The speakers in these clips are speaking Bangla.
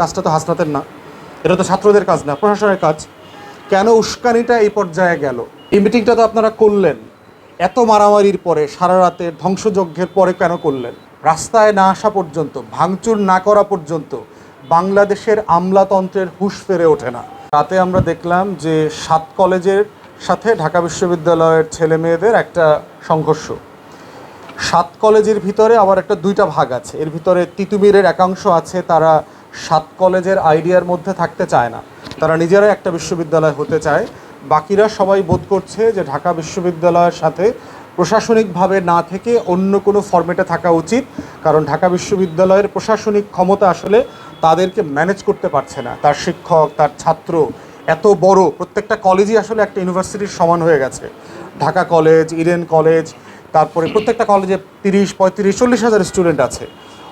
কাজটা তো হাসনাতের না। এটা তো ছাত্রদের কাজ না, প্রশাসনের কাজ। কেন উস্কানিটা এই পর্যায়ে গেল? এই মিটিংটা তো আপনারা করলেন। এত মারামারির পরে সারা রাতে ধ্বংসযজ্ঞের পরে কেন করলেন? রাস্তায় না আসা পর্যন্ত, ভাঙচুর না করা পর্যন্ত বাংলাদেশের আমলাতন্ত্রের হুঁশ ফেরে ওঠে না। রাতে আমরা দেখলাম যে সাত কলেজের সাথে ঢাকা বিশ্ববিদ্যালয়ের ছেলে মেয়েদের একটা সংঘর্ষ। সাত কলেজের ভিতরে আবার একটা দুইটা ভাগ আছে। এর ভিতরে তিতুমিরের একাংশ আছে, তারা সাত কলেজের আইডিয়ার মধ্যে থাকতে চায় না। তারা নিজেরাই একটা বিশ্ববিদ্যালয় হতে চায়। বাকিরা সবাই বোধ করছে যে ঢাকা বিশ্ববিদ্যালয়ের সাথে প্রশাসনিকভাবে না থেকে অন্য কোনো ফর্মেটে থাকা উচিত, কারণ ঢাকা বিশ্ববিদ্যালয়ের প্রশাসনিক ক্ষমতা আসলে তাদেরকে ম্যানেজ করতে পারছে না। তার শিক্ষক, তার ছাত্র এত বড়, প্রত্যেকটা কলেজই আসলে একটা ইউনিভার্সিটির সমান হয়ে গেছে। ঢাকা কলেজ, ইডেন কলেজ, তারপরে প্রত্যেকটা কলেজে তিরিশ, পঁয়ত্রিশ, চল্লিশ হাজার স্টুডেন্ট আছে।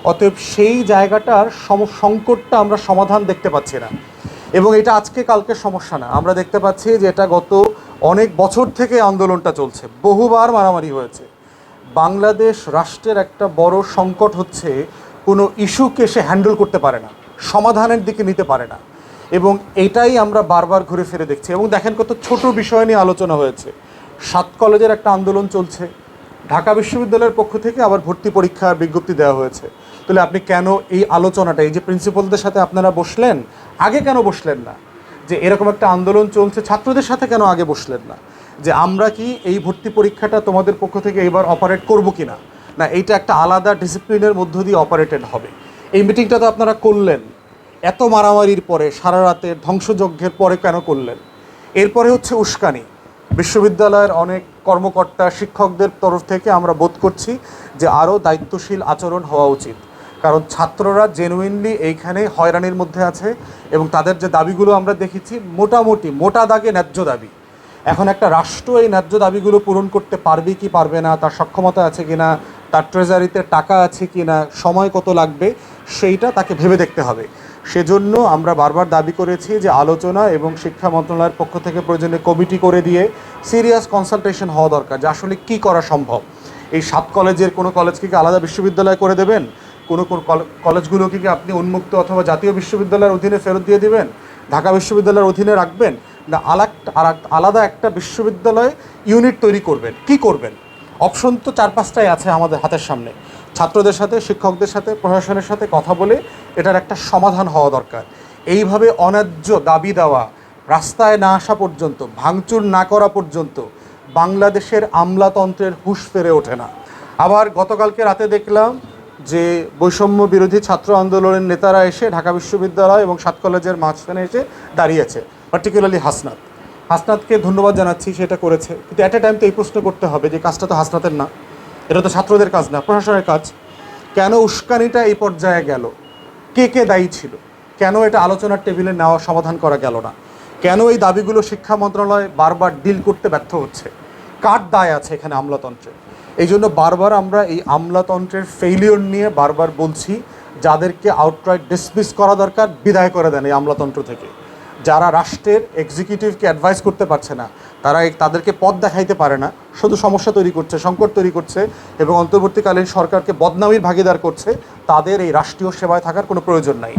অতএব সেই জায়গাটার সম সংকটটা আমরা সমাধান দেখতে পাচ্ছি না। এবং এটা আজকে কালকে সমস্যা না। আমরা দেখতে পাচ্ছি যে এটা গত অনেক বছর থেকে আন্দোলনটা চলছে। বহুবার মারামারি হয়েছে। বাংলাদেশ রাষ্ট্রের একটা বড় সংকট হচ্ছে কোনো ইস্যুকে সে হ্যান্ডেল করতে পারে না, সমাধানের দিকে নিতে পারে না। এবং এটাই আমরা বারবার ঘুরে ফিরে দেখছি। এবং দেখেন কত ছোট বিষয় নিয়ে আলোচনা হয়েছে। সাত কলেজের একটা আন্দোলন চলছে। ঢাকা বিশ্ববিদ্যালয়ের পক্ষ থেকে আবার ভর্তি পরীক্ষার বিজ্ঞপ্তি দেওয়া হয়েছে। তাহলে আপনি কেন এই আলোচনাটা, এই যে প্রিন্সিপালদের সাথে আপনারা বসলেন, আগে কেন বসলেন না? যে এরকম একটা আন্দোলন চলছে, ছাত্রদের সাথে কেন আগে বসলেন না? যে আমরা কি এই ভর্তি পরীক্ষাটা তোমাদের পক্ষ থেকে এবার অপারেট করব কি না না এইটা একটা আলাদা ডিসিপ্লিনের মধ্য দিয়ে অপারেটেড হবে। এই মিটিংটা তো আপনারা করলেন। এত মারামারির পরে, সারা রাতে ধ্বংসযজ্ঞের পরে কেন করলেন? এরপরে হচ্ছে উস্কানি। বিশ্ববিদ্যালয়ের অনেক কর্মকর্তা, শিক্ষকদের তরফ থেকে আমরা বোধ করছি যে আরও দায়িত্বশীল আচরণ হওয়া উচিত। কারণ ছাত্ররা জেনুইনলি এইখানে হয়রানির মধ্যে আছে এবং তাদের যে দাবিগুলো আমরা দেখেছি মোটামুটি মোটা দাগে ন্যায্য দাবি। এখন একটা রাষ্ট্র এই ন্যায্য দাবিগুলো পূরণ করতে পারবে কি পারবে না, তার সক্ষমতা আছে কি না তার ট্রেজারিতে টাকা আছে কি না সময় কত লাগবে, সেইটা তাকে ভেবে দেখতে হবে। সেজন্য আমরা বারবার দাবি করেছি যে আলোচনা এবং শিক্ষা মন্ত্রণালয়ের পক্ষ থেকে প্রয়োজনে কমিটি করে দিয়ে সিরিয়াস কনসালটেশন হওয়া দরকার যে আসলে কী করা সম্ভব। এই সাত কলেজের কোনো কলেজকে কি আলাদা বিশ্ববিদ্যালয় করে দেবেন? কোনো কোন কলে- কলেজগুলোকে কি আপনি উন্মুক্ত অথবা জাতীয় বিশ্ববিদ্যালয়ের অধীনে ফেরত দিয়ে দিবেন? ঢাকা বিশ্ববিদ্যালয়ের অধীনে রাখবেন? না, আলাক- আলাদা একটা বিশ্ববিদ্যালয় ইউনিট তৈরি করবেন। কি করবেন? অপশন তো চার পাঁচটাই আছে আমাদের হাতের সামনে। ছাত্রদের সাথে, শিক্ষকদের সাথে, প্রশাসনের সাথে কথা বলে এটার একটা সমাধান হওয়া দরকার। এইভাবে অন্যায্য দাবি দেওয়া, রাস্তায় না আসা পর্যন্ত, ভাঙচুর না করা পর্যন্ত বাংলাদেশের আমলাতন্ত্রের হুঁশ ফেরে ওঠে না। আবার গতকালকে রাতে দেখলাম যে বৈষম্য বিরোধী ছাত্র আন্দোলনের নেতারা এসে ঢাকা বিশ্ববিদ্যালয় এবং সাত কলেজের মাঝখানে এসে দাঁড়িয়েছে পার্টিকুলারলি হাসনাত। হাসনাতকে ধন্যবাদ জানাচ্ছি সেটা করেছে। কিন্তু অ্যাট এ টাইম তো এই প্রশ্ন করতে হবে যে কাজটা তো হাসনাতের না। এটা তো ছাত্রদের কাজ না, প্রশাসনের কাজ। কেন উস্কানিটা এই পর্যায়ে গেল? কে কে দায়ী ছিল? কেন এটা আলোচনার টেবিলে নেওয়া, সমাধান করা গেল না? কেন এই দাবিগুলো শিক্ষা মন্ত্রণালয় বারবার ডিল করতে ব্যর্থ হচ্ছে? কার দায় আছে এখানে আমলাতন্ত্রে এই জন্য বারবার আমরা এই আমলাতন্ত্রের ফেইলিওর নিয়ে বারবার বলছি, যাদেরকে আউটরাইট ডিসমিস করা দরকার, বিদায় করে দেন এই আমলাতন্ত্র থেকে। যারা রাষ্ট্রের এক্সিকিউটিভকে অ্যাডভাইস করতে পারছে না তারা তাদেরকে পথ দেখাইতে পারে না। শুধু সমস্যা তৈরি করছে, সংকট তৈরি করছে এবং অন্তর্বর্তীকালীন সরকারকে বদনামির ভাগিদার করছে। তাদের এই রাষ্ট্রীয় সেবায় থাকার কোনো প্রয়োজন নাই।